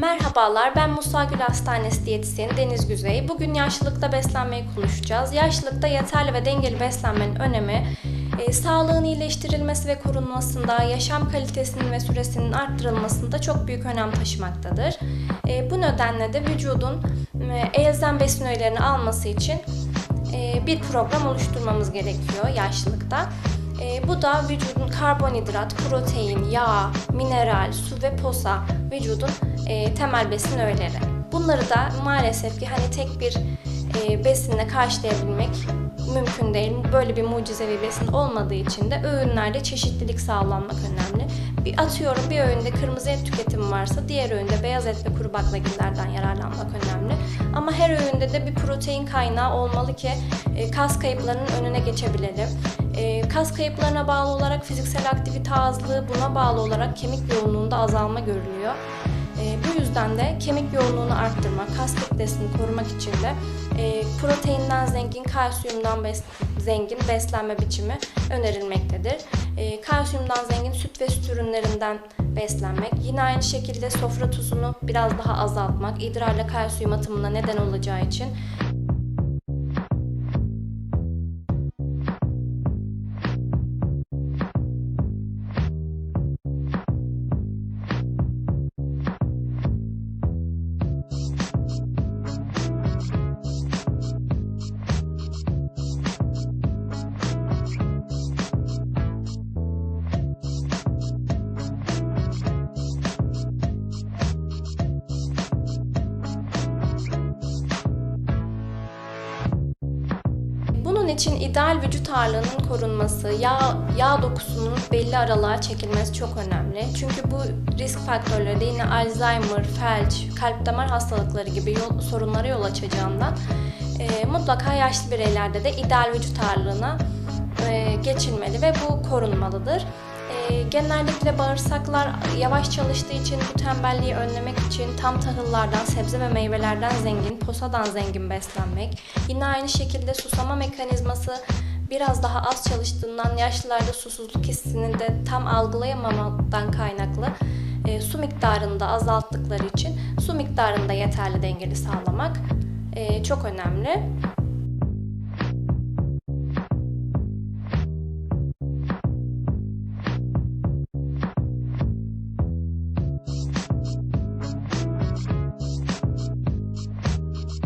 Merhabalar, ben Musa Gül Hastanesi diyetisyeni Deniz Güzey. Bugün yaşlılıkta beslenmeyi konuşacağız. Yaşlılıkta yeterli ve dengeli beslenmenin önemi, e, sağlığın iyileştirilmesi ve korunmasında, yaşam kalitesinin ve süresinin arttırılmasında çok büyük önem taşımaktadır. E, bu nedenle de vücudun e, elzem besin öğelerini alması için e, bir program oluşturmamız gerekiyor yaşlılıkta. E, bu da vücudun karbonhidrat, protein, yağ, mineral, su ve posa vücudun e, temel besin öğeleri. Bunları da maalesef ki hani tek bir e, besinle karşılayabilmek mümkün değil. Böyle bir mucizevi besin olmadığı için de öğünlerde çeşitlilik sağlanmak önemli. Bir atıyorum bir öğünde kırmızı et tüketimi varsa diğer öğünde beyaz et ve kuru baklagillerden yararlanmak önemli. Ama her öğünde de bir protein kaynağı olmalı ki e, kas kayıplarının önüne geçebilelim. E, kas kayıplarına bağlı olarak fiziksel aktivite azlığı, buna bağlı olarak kemik yoğunluğunda azalma görülüyor. E, bu yüzden de kemik yoğunluğunu arttırmak, kas kütlesini korumak için de e, proteinden zengin, kalsiyumdan bes- zengin beslenme biçimi önerilmektedir. E, kalsiyumdan zengin süt ve süt ürünlerinden beslenmek, yine aynı şekilde sofra tuzunu biraz daha azaltmak, idrarla kalsiyum atımına neden olacağı için için ideal vücut ağırlığının korunması, yağ, yağ dokusunun belli aralığa çekilmesi çok önemli. Çünkü bu risk faktörleri de yine Alzheimer, felç, kalp damar hastalıkları gibi yol, sorunlara yol açacağından e, mutlaka yaşlı bireylerde de ideal vücut ağırlığına e, geçilmeli ve bu korunmalıdır. E, genellikle bağırsaklar yavaş çalıştığı için bu tembelliği önlemek için tam tahıllardan, sebze ve meyvelerden zengin, posadan zengin beslenmek. Yine aynı şekilde susama mekanizması biraz daha az çalıştığından yaşlılarda susuzluk hissini de tam algılayamamaktan kaynaklı e, su miktarını da azalttıkları için su miktarını da yeterli dengeli sağlamak e, çok önemli.